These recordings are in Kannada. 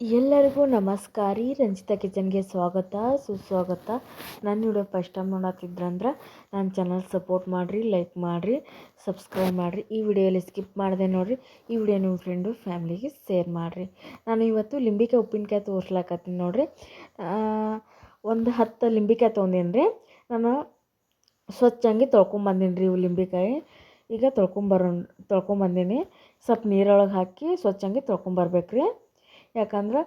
ಎಲ್ಲರಿಗೂ ನಮಸ್ಕಾರ. ರೀ ರಂಜಿತಾ ಕಿಚನ್ಗೆ ಸ್ವಾಗತ, ಸುಸ್ವಾಗತ. ನಾನು ವಿಡಿಯೋ ಫಸ್ಟ್ ಟೈಮ್ ನೋಡತ್ತಿದ್ರಂದ್ರೆ ನನ್ನ ಚಾನಲ್ ಸಪೋರ್ಟ್ ಮಾಡಿರಿ, ಲೈಕ್ ಮಾಡಿರಿ, ಸಬ್ಸ್ಕ್ರೈಬ್ ಮಾಡಿರಿ. ಈ ವಿಡಿಯೋಲಿ ಸ್ಕಿಪ್ ಮಾಡಿದೆ ನೋಡಿರಿ, ಈ ವಿಡಿಯೋ ನಿಮ್ಮ ಫ್ರೆಂಡು, ಫ್ಯಾಮ್ಲಿಗೆ ಶೇರ್ ಮಾಡಿರಿ. ನಾನು ಇವತ್ತು ಲಿಂಬಿಕಾಯಿ ಉಪ್ಪಿನಕಾಯಿ ತೋರ್ಸ್ಲಾಕತ್ತೀನಿ ನೋಡಿರಿ. ಒಂದು ಹತ್ತು ಲಿಂಬಿಕಾಯಿ ತೊಗೊಂಡೇನಿ ರೀ ನಾನು ಸ್ವಚ್ಛಂಗೆ ತೊಳ್ಕೊಂಬಂದೀನಿ ರೀ ಇವು ಲಿಂಬಿಕಾಯಿ. ಈಗ ತೊಳ್ಕೊಂಬರೋ ತೊಳ್ಕೊಂಬಂದೀನಿ. ಸ್ವಲ್ಪ ನೀರೊಳಗೆ ಹಾಕಿ ಸ್ವಚ್ಛಂಗೆ ತೊಳ್ಕೊಂಬರ್ಬೇಕು ರೀ ಯಾಕಂದ್ರೆ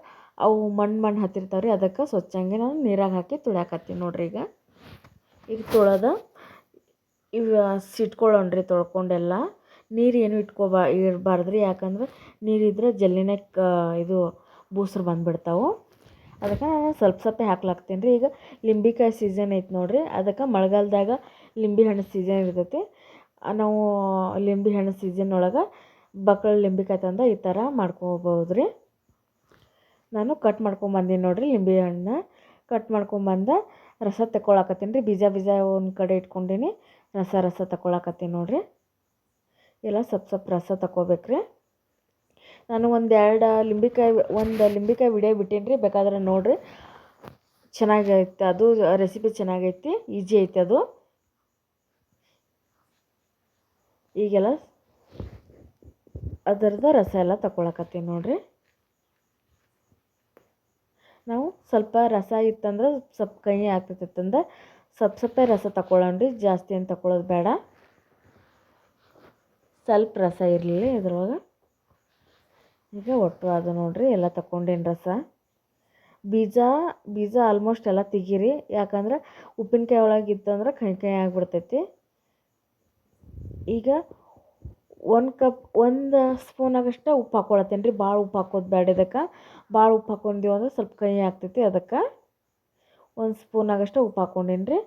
ಅವು ಮಣ್ಣು ಮಣ್ಣು ಹತ್ತಿರ್ತಾವೆ ರೀ ಅದಕ್ಕೆ ಸ್ವಚ್ಛಂಗೆ ನಾನು ನೀರಾಗ ಹಾಕಿ ತುಳ್ಯಾಕತ್ತೀನಿ ನೋಡ್ರಿ ಈಗ. ಈಗ ತೊಳೆದ, ಇವು ಸಿಟ್ಕೊಳ್ಳೋಣ್ರಿ ತೊಳ್ಕೊಂಡೆಲ್ಲ. ನೀರು ಏನು ಇಟ್ಕೋಬಾ ಇರಬಾರ್ದು ರೀ ಯಾಕಂದ್ರೆ ನೀರಿದ್ರೆ ಜಲ್ದಿನೇ ಕ, ಇದು ಬೂಸ್ರು ಬಂದುಬಿಡ್ತಾವೆ. ಅದಕ್ಕೆ ನಾನು ಸ್ವಲ್ಪ ಸ್ವಲ್ಪ ಹಾಕ್ಲಾಕ್ತೀನಿ ರೀ ಈಗ ಲಿಂಬಿಕಾಯಿ ಸೀಸನ್ ಐತೆ ನೋಡಿರಿ, ಅದಕ್ಕೆ ಮಳೆಗಾಲದಾಗ ಲಿಂಬೆ ಹಣ್ಣು ಸೀಸನ್ ಇರ್ತೈತಿ. ನಾವು ಲಿಂಬೆ ಹಣ್ಣು ಸೀಸನ್ ಒಳಗೆ ಬಕ್ಕಳ ಲಿಂಬಿಕಾಯಿ ತಂದು ಈ ಥರ ಮಾಡ್ಕೋಬೋದು ರೀ ನಾನು ಕಟ್ ಮಾಡ್ಕೊಂಬಂದೀನಿ ನೋಡಿರಿ ಲಿಂಬೆ ಹಣ್ಣನ್ನ. ಕಟ್ ಮಾಡ್ಕೊಂಬಂದ ರಸ ತಗೊಳಕತ್ತೀನಿ ರೀ. ಬೀಜ ಬೀಜ ಒಂದು ಕಡೆ ಇಟ್ಕೊಂಡೀನಿ. ರಸ ರಸ ತಗೊಳಕತ್ತೀನಿ ನೋಡಿರಿ. ಎಲ್ಲ ಸಪ್ ಸಪ್ ರಸ ತಗೋಬೇಕ್ರಿ ನಾನು ಒಂದು ಎರಡು ಲಿಂಬಿಕಾಯಿ ಒಂದು ಲಿಂಬಿಕಾಯಿ ವಿಡಿಯೋ ಬಿಟ್ಟೀನಿ ರೀ. ಬೇಕಾದ್ರೆ ನೋಡಿರಿ. ಚೆನ್ನಾಗೈತೆ. ಅದು ರೆಸಿಪಿ ಚೆನ್ನಾಗೈತಿ. ಈಜಿ ಐತೆ ಅದು. ಈಗೆಲ್ಲ ಅದರದ ರಸ ಎಲ್ಲ ತಗೊಳಕತ್ತೀನಿ ನೋಡಿರಿ. ನಾವು ಸ್ವಲ್ಪ ರಸ ಇತ್ತಂದ್ರೆ ಸ್ವಲ್ಪ ಕಹಿ ಆಗ್ತೈತಂದ್ರೆ ಸ್ವಲ್ಪ ಸ್ವಲ್ಪ ರಸ ತಗೊಳ್ಳೋಣ್ರಿ ಜಾಸ್ತಿ ಏನು ತಗೊಳ್ಳೋದು ಬೇಡ. ಸ್ವಲ್ಪ ರಸ ಇರಲಿಲ್ಲ ಇದ್ರೊಳಗೆ. ಈಗ ಒಟ್ಟು ಅದು ನೋಡಿರಿ, ಎಲ್ಲ ತಗೊಂಡೇನು ರಸ. ಬೀಜ ಬೀಜ ಆಲ್ಮೋಸ್ಟ್ ಎಲ್ಲ ತೆಗೀರಿ. ಯಾಕಂದ್ರೆ ಉಪ್ಪಿನಕಾಯಿ ಒಳಗೆ ಇತ್ತಂದ್ರೆ ಕಹಿ ಕಹಿ ಆಗಿಬಿಡ್ತೈತಿ. ಈಗ ಒಂದು ಕಪ್, ಒಂದು ಸ್ಪೂನಾಗಷ್ಟೇ ಉಪ್ಪು ಹಾಕ್ಕೊಳತ್ತೇನೆ ರೀ. ಭಾಳ ಉಪ್ಪು ಹಾಕೋದು ಬೇಡ ಇದಕ್ಕೆ. ಭಾಳ ಉಪ್ಪು ಹಾಕ್ಕೊಂಡೀವಿ ಅಂದ್ರೆ ಸ್ವಲ್ಪ ಕಹಿ ಆಗ್ತೈತಿ ಅದಕ್ಕೆ ಒಂದು ಸ್ಪೂನಾಗಷ್ಟೇ ಉಪ್ಪು ಹಾಕ್ಕೊಂಡೀನಿ ರೀ.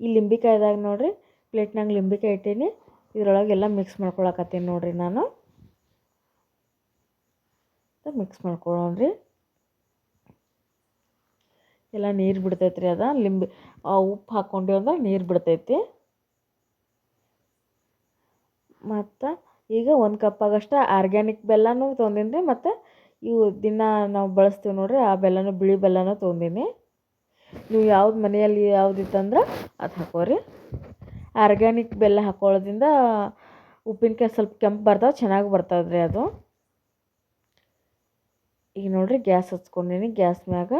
ಈ ಲಿಂಬಿಕಾಯ್ದಾಗ ನೋಡಿರಿ, ಪ್ಲೇಟ್ನಾಗ ಲಿಂಬಿಕಾಯಿ ಇಟ್ಟೀನಿ. ಇದ್ರೊಳಗೆಲ್ಲ ಮಿಕ್ಸ್ ಮಾಡ್ಕೊಳಕತ್ತೀನಿ ನೋಡಿರಿ ನಾನು. ಮಿಕ್ಸ್ ಮಾಡ್ಕೊಳ್ಳೋಣ್ರಿ ಎಲ್ಲ ನೀರು ಬಿಡ್ತೈತೆ ರೀ ಅದು. ಲಿಂಬಿ ಉಪ್ಪು ಹಾಕ್ಕೊಂಡಿವಂದ್ರೆ ನೀರು ಬಿಡ್ತೈತಿ. ಮತ್ತು ಈಗ ಒಂದು ಕಪ್ಪಾಗಷ್ಟು ಆರ್ಗ್ಯಾನಿಕ್ ಬೆಲ್ಲನೂ ತೊಂದಿನಿ ಮತ್ತು ಇವು ದಿನ ನಾವು ಬಳಸ್ತೀವಿ ನೋಡ್ರಿ ಆ ಬೆಲ್ಲನೂ ಬಿಳಿ ಬೆಲ್ಲನೂ ತೊಗೊಂಡಿನಿ ನೀವು ಯಾವ್ದು ಮನೆಯಲ್ಲಿ ಯಾವ್ದು ಇತ್ತಂದ್ರೆ ಅದು ಹಾಕೋರಿ. ಆರ್ಗ್ಯಾನಿಕ್ ಬೆಲ್ಲ ಹಾಕೊಳ್ಳೋದ್ರಿಂದ ಉಪ್ಪಿನಕಾಯಿ ಸ್ವಲ್ಪ ಕೆಂಪು ಬರ್ತಾವೆ, ಚೆನ್ನಾಗಿ ಬರ್ತದೆ ರೀ ಅದು. ಈಗ ನೋಡಿರಿ ಗ್ಯಾಸ್ ಹಚ್ಕೊಂಡಿನಿ, ಗ್ಯಾಸ್ ಮ್ಯಾಗ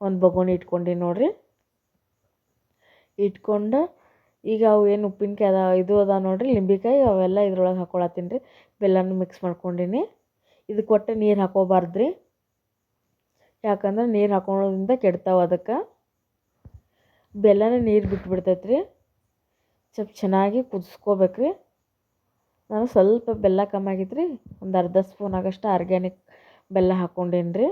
ಒಂದು ಬಗೋಣಿ ಇಟ್ಕೊಂಡೀನಿ ನೋಡಿರಿ. ಇಟ್ಕೊಂಡು ಈಗ ಅವು ಏನು ಉಪ್ಪಿನಕಾಯಿ ಅದ ಇದು ಅದ ನೋಡಿರಿ, ಲಿಂಬಿಕಾಯಿ ಅವೆಲ್ಲ ಇದ್ರೊಳಗೆ ಹಾಕ್ಕೊಳತ್ತೀನಿ ರೀ. ಬೆಲ್ಲನೂ ಮಿಕ್ಸ್ ಮಾಡ್ಕೊಂಡೀನಿ. ಇದಕ್ಕೆ ಕೊಟ್ಟು ನೀರು ಹಾಕೋಬಾರ್ದು ರೀ ಯಾಕಂದ್ರೆ ನೀರು ಹಾಕೊಳೋದ್ರಿಂದ ಕೆಡ್ತಾವೆ ಅದಕ್ಕೆ. ಬೆಲ್ಲನ ನೀರು ಬಿಟ್ಬಿಡ್ತೈತೆ ರೀ ಸ್ವಲ್ಪ ಚೆನ್ನಾಗಿ ಕುದಿಸ್ಕೋಬೇಕು ರೀ ನಾನು ಸ್ವಲ್ಪ ಬೆಲ್ಲ ಕಮ್ಮಿ ಆಗಿತ್ತು ರೀ ಒಂದು ಅರ್ಧ ಸ್ಪೂನ್ ಆಗಷ್ಟು ಆರ್ಗ್ಯಾನಿಕ್ ಬೆಲ್ಲ ಹಾಕ್ಕೊಂಡೇನು ರೀ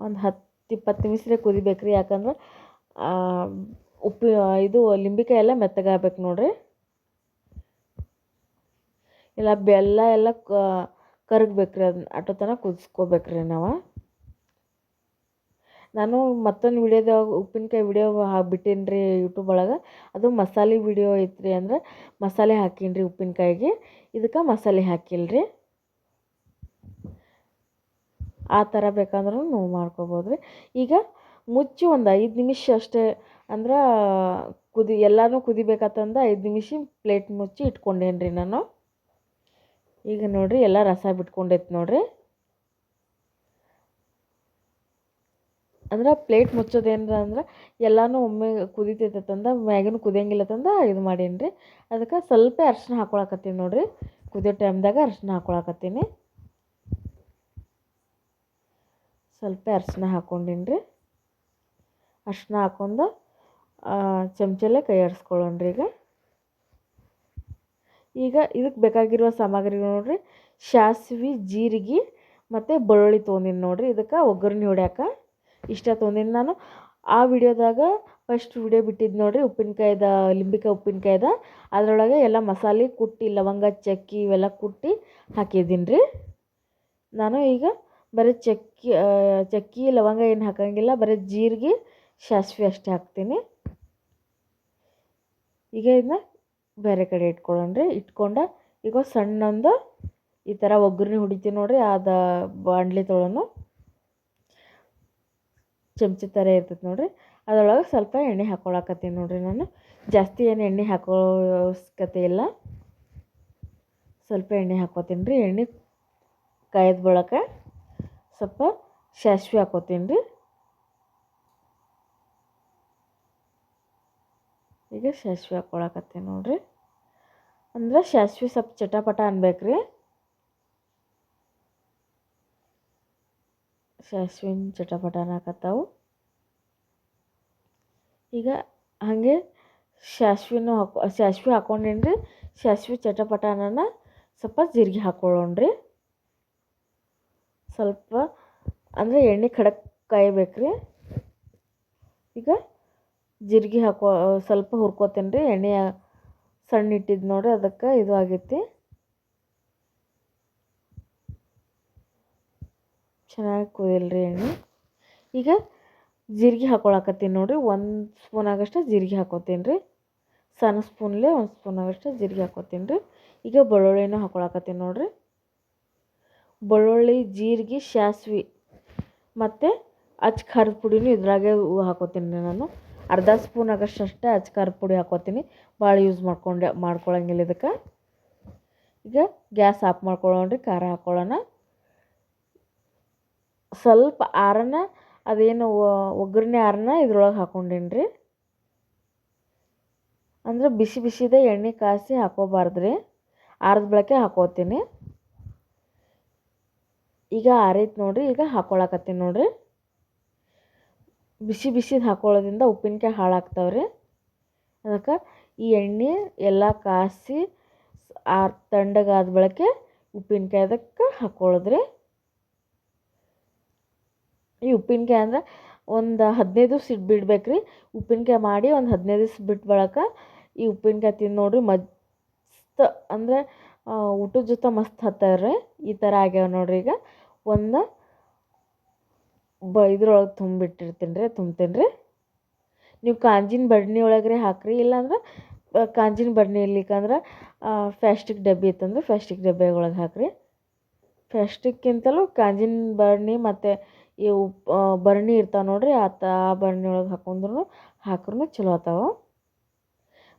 ಒಂದು ಹತ್ತು ಇಪ್ಪತ್ತು ನಿಮಿಷ ಕುದಿಬೇಕು ರೀ ಯಾಕಂದ್ರೆ ಉಪ್ಪು ಇದು ಲಿಂಬಿಕಾಯಿ ಎಲ್ಲ ಮೆತ್ತಗಾಗ್ಬೇಕು ನೋಡಿರಿ. ಇಲ್ಲ, ಬೆಲ್ಲ ಎಲ್ಲ ಕರಗ್ಬೇಕು ರೀ ಅದನ್ನ ಅಟೋ ತನಕ ಕುದಿಸ್ಕೋಬೇಕು ರೀ ನಾವು. ನಾನು ಮತ್ತೊಂದು ವಿಡಿಯೋದಾಗ ಉಪ್ಪಿನಕಾಯಿ ವಿಡಿಯೋ ಬಿಟ್ಟೀನಿ ರೀ ಯೂಟ್ಯೂಬ್ ಒಳಗೆ. ಅದು ಮಸಾಲೆ ವಿಡಿಯೋ ಐತ್ರಿ ಅಂದ್ರೆ ಮಸಾಲೆ ಹಾಕೀನಿ ರೀ ಉಪ್ಪಿನಕಾಯಿಗೆ. ಇದಕ್ಕೆ ಮಸಾಲೆ ಹಾಕಿಲ್ಲ ರೀ ಆ ಥರ ಬೇಕಂದ್ರೂ ನೋವು ಮಾಡ್ಕೋಬೋದು ರೀ ಈಗ ಮುಚ್ಚಿ ಒಂದು ಐದು ನಿಮಿಷ ಅಷ್ಟೇ ಅಂದ್ರೆ ಕುದಿ ಎಲ್ಲನೂ ಕುದಿಬೇಕಂತಂದು ಐದು ನಿಮಿಷ ಪ್ಲೇಟ್ ಮುಚ್ಚಿ ಇಟ್ಕೊಂಡೇನಿ ರೀ ನಾನು. ಈಗ ನೋಡಿರಿ ಎಲ್ಲ ರಸ ಬಿಟ್ಕೊಂಡೈತೆ ನೋಡಿರಿ. ಅಂದ್ರೆ ಪ್ಲೇಟ್ ಮುಚ್ಚೋದೇನ್ರ ಅಂದ್ರೆ ಎಲ್ಲನೂ ಒಮ್ಮೆ ಕುದಿತೈತಂದ ಮ್ಯಾಗಿನೂ ಕುದಿಯಂಗಿಲ್ಲ ತಂದ ಇದು ಮಾಡೀನಿ ರೀ ಅದಕ್ಕೆ ಸ್ವಲ್ಪ ಅರ್ಶಿನ ಹಾಕೊಳಕತ್ತೀನಿ ನೋಡಿರಿ. ಕುದಿಯೋ ಟೈಮ್ದಾಗ ಅರ್ಶಿನ ಹಾಕೊಳಕತ್ತೀನಿ. ಸ್ವಲ್ಪ ಅರ್ಶಿನ ಹಾಕ್ಕೊಂಡೀನಿ ರೀ ಅರ್ಶಿನ ಹಾಕ್ಕೊಂಡು ಚಮಚಲ್ಲೇ ಕೈ ಆಡಿಸ್ಕೊಳ್ಳೋಣ್ರಿ ಈಗ. ಈಗ ಇದಕ್ಕೆ ಬೇಕಾಗಿರುವ ಸಾಮಗ್ರಿಗಳು ನೋಡಿರಿ. ಸಾಸಿವೆ, ಜೀರಿಗೆ ಮತ್ತು ಬೆಳ್ಳುಳ್ಳಿ ತೊಗೊಂದಿನಿ ನೋಡಿರಿ. ಇದಕ್ಕೆ ಒಗ್ಗರಣೆ ಹೊಡ್ಯಾಕ ಇಷ್ಟ ತೊಗೊಂದಿನಿ ನಾನು. ಆ ವಿಡಿಯೋದಾಗ ಫಸ್ಟ್ ವಿಡಿಯೋ ಬಿಟ್ಟಿದ್ದು ನೋಡಿರಿ, ಉಪ್ಪಿನಕಾಯ್ದ ಲಿಂಬಿಕಾಯಿ ಉಪ್ಪಿನಕಾಯ್ದ. ಅದರೊಳಗೆ ಎಲ್ಲ ಮಸಾಲೆ ಕುಟ್ಟಿ, ಲವಂಗ, ಚಕ್ಕಿ ಇವೆಲ್ಲ ಕುಟ್ಟಿ ಹಾಕಿದ್ದೀನಿ ರೀ ನಾನು ಈಗ ಬರೀ ಚಕ್ಕಿ ಚಕ್ಕಿ, ಲವಂಗ ಏನು ಹಾಕಂಗಿಲ್ಲ, ಬರೀ ಜೀರಿಗೆ, ಸಾಸಿವೆ ಅಷ್ಟೇ ಹಾಕ್ತೀನಿ. ಈಗ ಇದನ್ನ ಬೇರೆ ಕಡೆ ಇಟ್ಕೊಳ್ಳೋಣ್ರಿ. ಇಟ್ಕೊಂಡು ಈಗ ಸಣ್ಣೊಂದು ಈ ಥರ ಒಗ್ಗರಣೆ ಹೊಡಿತೀವಿ ನೋಡ್ರಿ ಅದು ಬಾಣಲಿ ತೊಳನು ಚಮಚ ಥರ ಇರ್ತೈತೆ ನೋಡ್ರಿ. ಅದರೊಳಗೆ ಸ್ವಲ್ಪ ಎಣ್ಣೆ ಹಾಕೊಳಕತ್ತೀನಿ ನೋಡ್ರಿ ನಾನು. ಜಾಸ್ತಿ ಏನು ಎಣ್ಣೆ ಹಾಕೋ ಅವಶ್ಯಕತೆ ಇಲ್ಲ. ಸ್ವಲ್ಪ ಎಣ್ಣೆ ಹಾಕೋತೀನಿ ರೀ ಎಣ್ಣೆ ಕಾಯ್ದು ಬಳಕ ಸ್ವಲ್ಪ ಸಾಸ್ವೆ ಹಾಕೋತೀನಿ ರೀ ಈಗ ಸಾಸ್ವೆ ಹಾಕೊಳಕತ್ತೆ ನೋಡ್ರಿ. ಅಂದ್ರೆ ಸಾಸ್ವೆ ಸ್ವಲ್ಪ ಚಟಪಟ ಅನ್ಬೇಕ್ರಿ. ಸಾಸ್ವಿನ ಚಟಪಟ ಅನ್ನಕತ್ತಾವು ಈಗ ಹಾಗೆ ಸಾಸ್ವಿನೂ ಹಾಕೊ ಸಾಸ್ವೆ ಹಾಕೊಂಡೇನ್ರಿ? ರೀ ಸಾಸ್ವೆ ಚಟಪಟ ಅನ್ನ ಸ್ವಲ್ಪ ಜೀರಿಗೆ ಹಾಕ್ಕೊಳ್ಳೋಣ್ರಿ ಸ್ವಲ್ಪ, ಅಂದರೆ ಎಣ್ಣೆ ಖಡಕ್ ಕಾಯ್ಬೇಕು ರೀ ಈಗ ಜೀರಿಗೆ ಹಾಕೋ ಸ್ವಲ್ಪ ಹುರ್ಕೋತೀನಿ ರೀ ಎಣ್ಣೆ ಸಣ್ಣ ಇಟ್ಟಿದ್ದು ನೋಡ್ರಿ, ಅದಕ್ಕೆ ಇದು ಆಗೈತಿ. ಚೆನ್ನಾಗಿ ಕುದಿಲ್ರಿ ಎಣ್ಣೆ. ಈಗ ಜೀರಿಗೆ ಹಾಕೊಳಕತ್ತೀನಿ ನೋಡ್ರಿ. ಒಂದು ಸ್ಪೂನ್ ಆಗಷ್ಟು ಜೀರಿಗೆ ಹಾಕೋತೀನಿ ರೀ ಸಣ್ಣ ಸ್ಪೂನ್ಲೆ ಒಂದು ಸ್ಪೂನ್ ಆಗಷ್ಟು ಜೀರಿಗೆ ಹಾಕೋತೀನಿ ರೀ ಈಗ ಬೆಳ್ಳುಳ್ಳಿನೂ ಹಾಕೊಳಕತ್ತೀನಿ ನೋಡ್ರಿ. ಬೆಳ್ಳುಳ್ಳಿ, ಜೀರಿಗೆ, ಸಾಸ್ವೆ ಮತ್ತು ಅಚ್ಚ ಖಾರದ ಪುಡಿನೂ ಇದ್ರಾಗೆ ಹಾಕೋತೀನಿ ರೀ ನಾನು. ಅರ್ಧ ಸ್ಪೂನ್ ಆಗಷ್ಟು ಅಷ್ಟೇ ಅಚ್ಚ ಖಾರದ ಪುಡಿ ಹಾಕೋತೀನಿ. ಭಾಳ ಯೂಸ್ ಮಾಡ್ಕೊಂಡೆ ಮಾಡ್ಕೊಳ್ಳೋಂಗಿಲ್ಲ ಇದಕ್ಕೆ. ಈಗ ಗ್ಯಾಸ್ ಆಫ್ ಮಾಡ್ಕೊಳ್ಳೋಣ್ರಿ ಖಾರ ಹಾಕ್ಕೊಳ್ಳೋಣ ಸ್ವಲ್ಪ ಆರನ, ಅದೇನು ಒಗ್ಗರಣೆ ಆರನ ಇದ್ರೊಳಗೆ ಹಾಕ್ಕೊಂಡೀನಿ ಅಂದರೆ ಅಂದ್ರೆ ಬಿಸಿ ಬಿಸಿದ ಎಣ್ಣೆ ಕಾಯಿಸಿ ಹಾಕೋಬಾರ್ದ್ರಿ. ಆರದ ಬಳಕೆ ಹಾಕೋತೀನಿ. ಈಗ ಆರೈತೆ ನೋಡಿರಿ, ಈಗ ಹಾಕ್ಕೊಳಕತ್ತೀನಿ ನೋಡ್ರಿ. ಬಿಸಿ ಬಿಸಿ ಹಾಕೊಳ್ಳೋದ್ರಿಂದ ಉಪ್ಪಿನಕಾಯಿ ಹಾಳಾಗ್ತಾವೆ ರೀ ಅದಕ್ಕೆ ಈ ಎಣ್ಣೆ, ಎಲ್ಲ ಕಾಯಿಸಿ ಆ ತಣ್ಣಗಾದ ಬಳಕೆ ಉಪ್ಪಿನಕಾಯಿ ಅದಕ್ಕೆ ಹಾಕ್ಕೊಳ್ಳೋದ್ರಿ ಈ ಉಪ್ಪಿನಕಾಯಿ ಅಂದ್ರೆ ಒಂದು ಹದಿನೈದು ದಿವ್ಸ ಇಟ್ಟು ಬಿಡ್ಬೇಕು ರೀ ಉಪ್ಪಿನಕಾಯಿ ಮಾಡಿ ಒಂದು ಹದಿನೈದು ದಿವ್ಸ ಬಿಟ್ಟು ಬಳಕ ಈ ಉಪ್ಪಿನಕಾಯಿ ತಿಂದು ನೋಡ್ರಿ ಮಸ್ತ್ ಅಂದರೆ ಊಟದ ಜೊತೆ ಮಸ್ತ್ ಹತ್ತಾವ್ರಿ ಈ ಥರ ಆಗ್ಯಾವ ನೋಡ್ರಿ ಈಗ. ಒಂದು ಬ ಇದ್ರೊಳಗೆ ತುಂಬಿಟ್ಟಿರ್ತೀನಿ ರೀ ತುಂಬ್ತೀನಿ ರೀ ನೀವು ಕಾಂಜಿನ ಬಡ್ನಿ ಒಳಗೆ ಹಾಕ್ರಿ, ಇಲ್ಲಾಂದ್ರೆ ಕಾಂಜಿನ ಬಡ್ನಿ ಇರ್ಲಿಕ್ಕಂದ್ರೆ ಫ್ಯಾಸ್ಟಿಕ್ ಡಬ್ಬಿ ಇತ್ತಂದ್ರೆ ಫ್ಯಾಸ್ಟಿಕ್ ಡಬ್ಬಿ ಒಳಗೆ ಹಾಕ್ರಿ. ಫ್ಯಾಸ್ಟಿಕ್ಕಿಂತಲೂ ಕಾಂಜಿನ ಬಡ್ನಿ ಮತ್ತು ಇವು ಬರ್ಣಿ ಇರ್ತಾವೆ ನೋಡ್ರಿ ಆತ ಆ ಬರ್ಣಿ ಒಳಗೆ ಹಾಕೊಂಡ್ರು ಹಾಕ್ರೂ ಚಲೋ ಆತಾವ.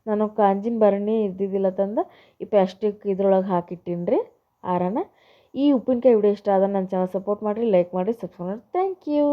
ನಾನು ಕಾಂಜಿನ ಬರ್ಣಿ ಇದ್ದಿದ್ದಿಲ್ಲ ತಂದು, ಈ ಪ್ಯಾಸ್ಟಿಕ್ ಇದ್ರೊಳಗೆ ಹಾಕಿಟ್ಟೀನಿ ರೀ ಆರನ. ಈ ಉಪ್ಪಿನಕಾಯಿ ವಿಡಿಯೋ ಇಷ್ಟ ಆದ್ರೆ ನನ್ನ ಚಾನಲ್ ಸಪೋರ್ಟ್ ಮಾಡಿರಿ ಲೈಕ್ ಮಾಡಿ ಸಬ್ಸ್ಕ್ರೈಬ್ ಮಾಡಿ ಥ್ಯಾಂಕ್ ಯು